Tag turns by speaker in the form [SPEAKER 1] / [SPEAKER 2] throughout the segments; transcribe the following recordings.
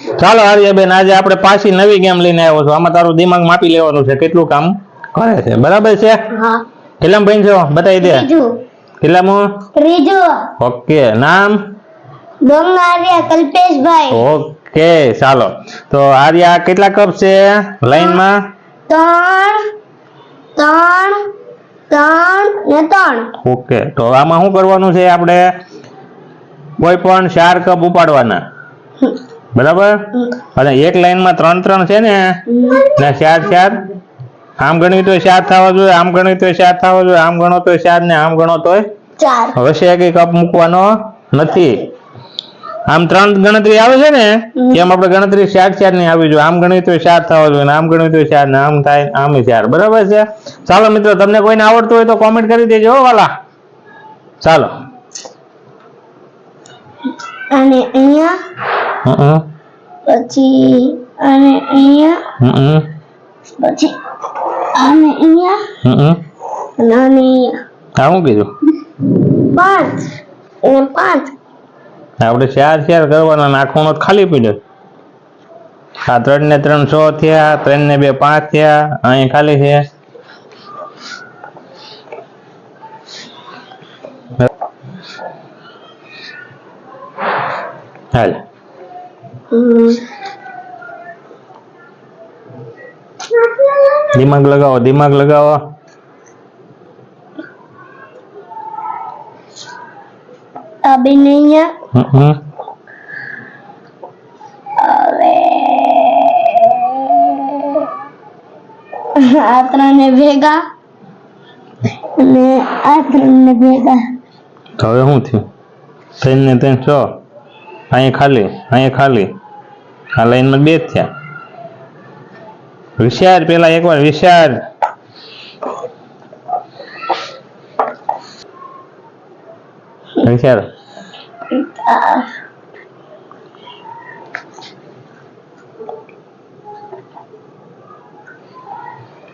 [SPEAKER 1] ચાલો આર્યબેન આજે આપણે પાછી નવી ગેમ લઈને આવ્યો છું. આમાં તારું દિમાગ માપી લેવાનું છે. કેટલું કામ કરે છે? બરાબર છે? કેટલા ભાઈ છો બતાવી દે. કેટલામાં
[SPEAKER 2] ત્રીજું
[SPEAKER 1] ઓકે નામ?
[SPEAKER 2] ડોંગારિયા કલ્પેશભાઈ.
[SPEAKER 1] ઓકે ચાલો. તો આર્યા કેટલા કપ છે? લાઈનમાં?
[SPEAKER 2] ત્રણ ત્રણ ત્રણ ને ત્રણ.
[SPEAKER 1] ઓકે તો આમાં શું કરવાનું છે આપણે? કોઈ પણ ચાર કપ ઉપાડવાના. બરાબર? અને એક લાઈનમાં ત્રણ ત્રણ છે ને? ને ચાર ચાર? આમ ગણવી તો ચાર થવા જોઈએ આમ ગણવી તો ચાર થવા જોઈએ આમ ગણો તો ચાર ને આમ ગણો તો વચ્ચે કઈ કપ મૂકવાનો નથી. આમ ત્રણ ગણતરી આવે છે ને એમ આપણે ગણતરી ચાર ચારની આવી જોઈએ. આમ ગણવી તો ચાર થવા જોઈએ આમ ગણવી તો ચાર ને આમ થાય આમ ચાર. બરાબર છે? ચાલો મિત્રો તમને કોઈને આવડતું હોય તો કોમેન્ટ કરી દેજો વાલા. ચાલો.
[SPEAKER 2] અને અહીંયા પછી અને અહીંયા પછી અને અહીંયા અને અહીંયા.
[SPEAKER 1] શું કીધું?
[SPEAKER 2] પાંચ. અને પાંચ.
[SPEAKER 1] આપણે ચાર ચાર કરવાના ને આ ખૂણો તો ખાલી પીડ્યો. આ ત્રણ ને ત્રણ સો થયા ત્રણ ને બે પાંચ થયા અહીં ખાલી છે. હાલ. દિમાગ લગાવો દિમાગ લગાવો
[SPEAKER 2] આ બેન અહીંયા
[SPEAKER 1] હમ હમ.
[SPEAKER 2] આ ત્રણ ને ભેગા અને આ ત્રણ ને ભેગા
[SPEAKER 1] તો હવે શું થયું ત્રણ ને ત્રણ સો અહીં ખાલી અહીં ખાલી આ લાઈનમાં બે થયા. વિશાળ પેલા એકવાર વિશાળ.
[SPEAKER 2] વિશાળ.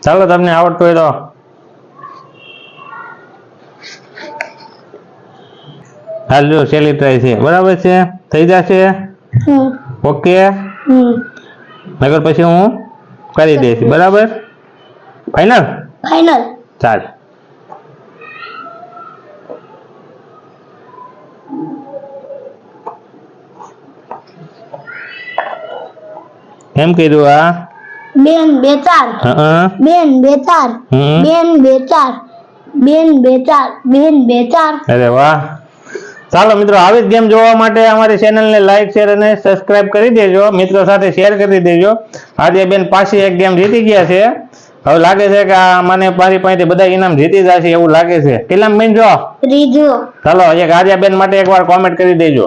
[SPEAKER 1] ચાલો તમને આવડતું હોય તો. હાલ જો સેલી ટ્રાય છે. બરાબર છે? થઈ જશે? ઓકે. નગર પછી હું કરી દઈશ. બરાબર? ફાઈનલ
[SPEAKER 2] ફાઈનલ
[SPEAKER 1] ચાલ. એમ કીધું આ?
[SPEAKER 2] બેન બે ચાર
[SPEAKER 1] હં.
[SPEAKER 2] બેન બે ચાર બેન બે ચાર બેન બે ચાર બેન બે ચાર
[SPEAKER 1] અરે વાહ. ચાલો મિત્રો આવી જ ગેમ જોવા માટે અમારી ચેનલને લાઈક શેર અને સબસ્ક્રાઇબ કરી દેજો. મિત્રો સાથે શેર કરી દેજો. આજે બેન પાછી એક ગેમ જીતી ગયા છે. હવે લાગે છે કે આ મને મારી પાસેથી બધા ઇનામ જીતી જશે એવું લાગે છે. કેટલામ બેન જો.
[SPEAKER 2] ત્રીજું
[SPEAKER 1] ચાલો એક આર્યા બેન માટે એકવાર કોમેન્ટ કરી દેજો.